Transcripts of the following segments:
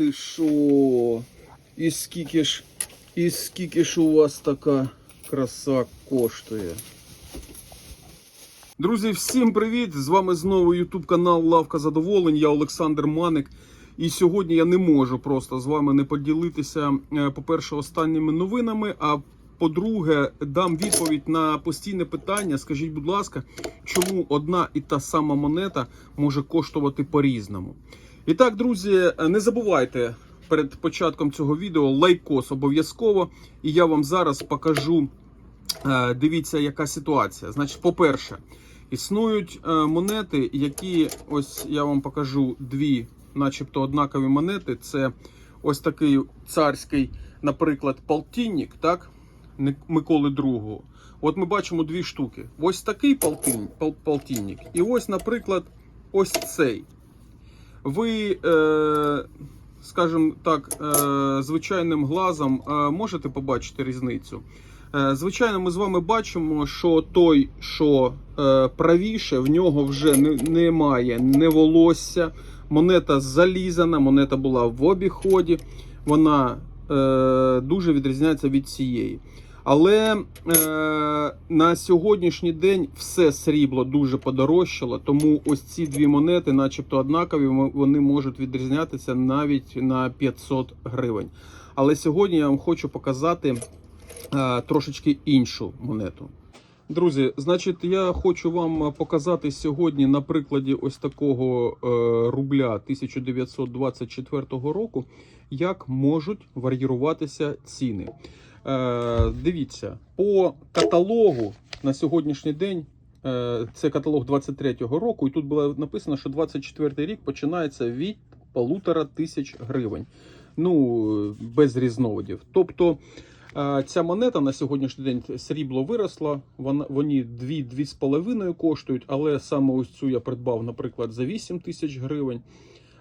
ти що? І скільки ж, і у вас така краса коштує? Друзі, всім привіт! З вами знову YouTube канал Лавка Задоволень. Я Олександр Маник. І сьогодні я не можу просто з вами не поділитися, е, по-перше, останніми новинами. А по-друге, дам відповідь на постійне питання. Скажіть, будь ласка, чому одна і та сама монета може коштувати по-різному? І так, друзі, не забувайте перед початком цього відео лайкос обов'язково. І я вам зараз покажу. Е, Дивіться, яка ситуація. Значить, по-перше, існують е, монети, які ось я вам покажу дві, начебто однакові монети. Це ось такий царський, наприклад, полтинник, так? Миколи II. От ми бачимо дві штуки. Ось такий полтин, пол- полтинник, і ось, наприклад, ось цей. Ви, е, скажімо так, е, звичайним глазом е, можете побачити різницю. Звичайно, ми з вами бачимо, що той, що правіше, в нього вже немає не волосся. Монета залізана, монета була в обіході. Вона дуже відрізняється від цієї. Але е, на сьогоднішній день все срібло дуже подорожчало, тому ось ці дві монети, начебто однакові, вони можуть відрізнятися навіть на 500 гривень. Але сьогодні я вам хочу показати е, трошечки іншу монету. Друзі, значить, я хочу вам показати сьогодні на прикладі ось такого е, рубля 1924 року, як можуть вар'єруватися ціни. Е, дивіться, по каталогу на сьогоднішній день. е, Це каталог 23-го року, і тут було написано, що 24-й рік починається від полутора тисяч гривень. Ну, без різновидів. Тобто е, ця монета на сьогоднішній день срібло виросла. Вони 2-2,5 коштують, але саме ось цю я придбав, наприклад, за 8 тисяч гривень.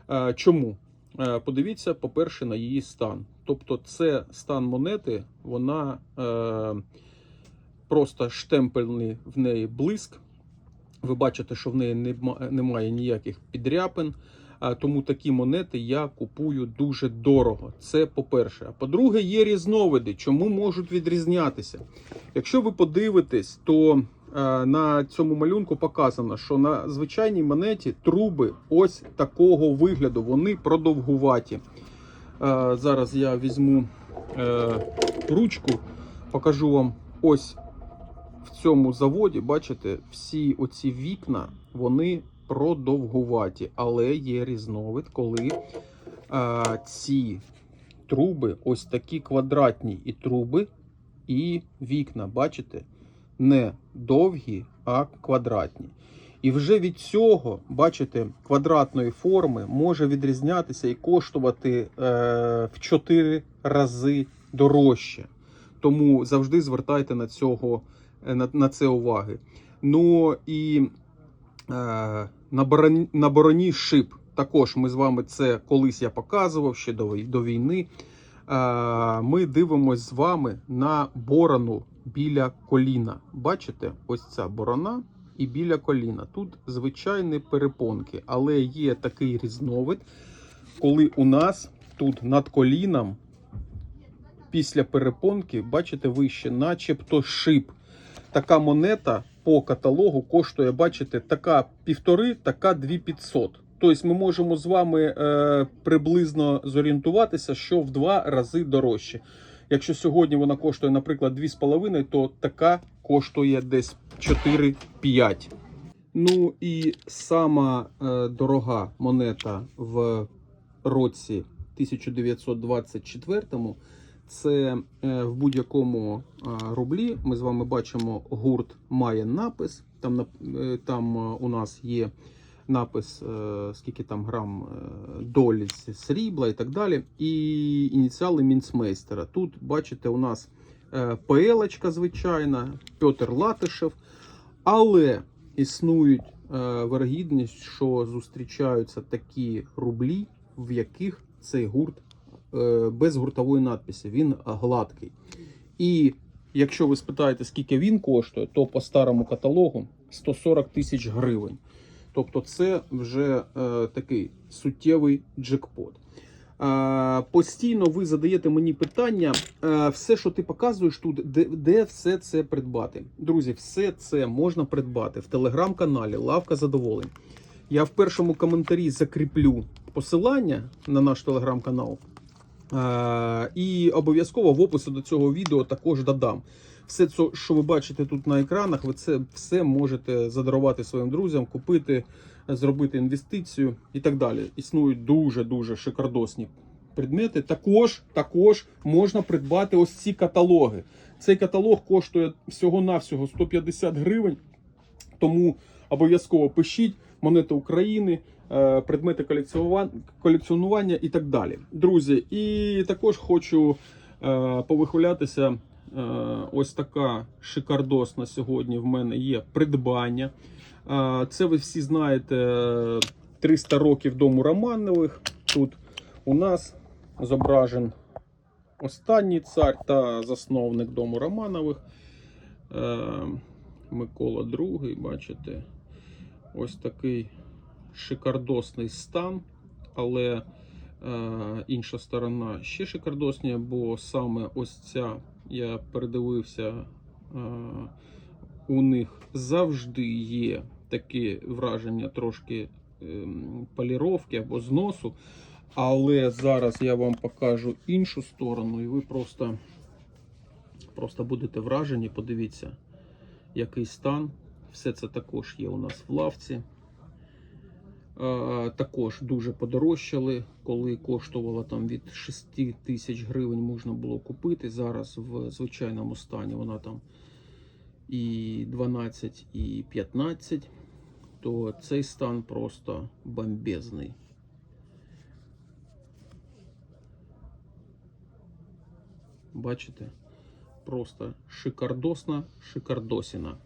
Е, Чому? Е, Подивіться, по-перше, на її стан. Тобто, це стан монети, вона е, просто штемпельний в неї блиск. Ви бачите, що в неї немає ніяких підряпин. Тому такі монети я купую дуже дорого. Це по-перше. А по-друге, є різновиди, чому можуть відрізнятися. Якщо ви подивитесь, то е, на цьому малюнку показано, що на звичайній монеті труби ось такого вигляду, вони продовгуваті. Е, зараз я візьму е, ручку, покажу вам ось в цьому заводі, бачите, всі оці вікна, вони продовгуваті, але є різновид, коли ці труби, ось такі квадратні і труби, і вікна, бачите, не довгі, а квадратні. І вже від цього, бачите, квадратної форми може відрізнятися і коштувати е, в 4 рази дорожче. Тому завжди звертайте на, цього, е, на, на це уваги. Ну і е, на, бороні, на бороні шип. Також ми з вами це колись я показував ще до, до війни. Е, ми дивимося з вами на борону біля коліна. Бачите, ось ця борона і біля коліна. Тут звичайні перепонки, але є такий різновид, коли у нас тут над коліном після перепонки, бачите, вище, начебто шип. Така монета по каталогу коштує, бачите, така півтори, така 2500. Тобто ми можемо з вами е, приблизно зорієнтуватися, що в два рази дорожче. Якщо сьогодні вона коштує, наприклад, 2,5, то така коштує десь 4-5. Ну і сама е, дорога монета в році 1924 це е, в будь-якому е, рублі. Ми з вами бачимо, гурт має напис. Там, е, там е, у нас є напис, е, скільки там грам е, долі срібла і так далі. І ініціали мінцмейстера. Тут бачите, у нас е, ПЛ-очка звичайна, Петр Латишев. Але існують вирогідність, що зустрічаються такі рублі, в яких цей гурт без гуртової надписи, він гладкий. І якщо ви спитаєте, скільки він коштує, то по старому каталогу 140 тисяч гривень. Тобто це вже е, такий суттєвий джекпот. Е, Постійно ви задаєте мені питання, е, все, що ти показуєш тут, де, де все це придбати. Друзі, все це можна придбати в телеграм-каналі Лавка Задоволень. Я в першому коментарі закріплю посилання на наш телеграм-канал. Е, І обов'язково в описі до цього відео також додам. Все, це, що ви бачите тут на екранах, ви це все можете задарувати своїм друзям, купити, зробити інвестицію і так далі. Існують дуже-дуже шикардосні предмети. Також, також можна придбати ось ці каталоги. Цей каталог коштує всього-навсього 150 гривень. Тому обов'язково пишіть монети України, е, предмети колекціонування і так далі. Друзі, і також хочу е, повихвалятися. Е, Ось така шикардосна сьогодні в мене є придбання. Е, Це ви всі знаєте е, 300 років дому Романових. Тут у нас зображен останній цар та засновник дому Романових. Е, Микола II, бачите, ось такий шикардосний стан, але е, інша сторона ще шикардосніша, бо саме ось ця, я передивився, е, у них завжди є таке враження трошки ем, поліровки або зносу. Але зараз я вам покажу іншу сторону, і ви просто, просто будете вражені. Подивіться, який стан. Все це також є у нас в лавці. Також дуже подорожчали, коли коштувало там від 6 тисяч гривень можна було купити. Зараз в звичайному стані вона там і 12, і 15, то цей стан просто бомбезний. Бачите? Просто шикардосна, шикардосіна.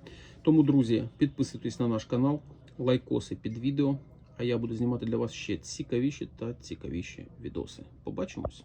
Тому, друзі, підписуйтесь на наш канал, лайкоси під відео. А я буду знімати для вас ще цікавіші та цікавіші відоси. Побачимось!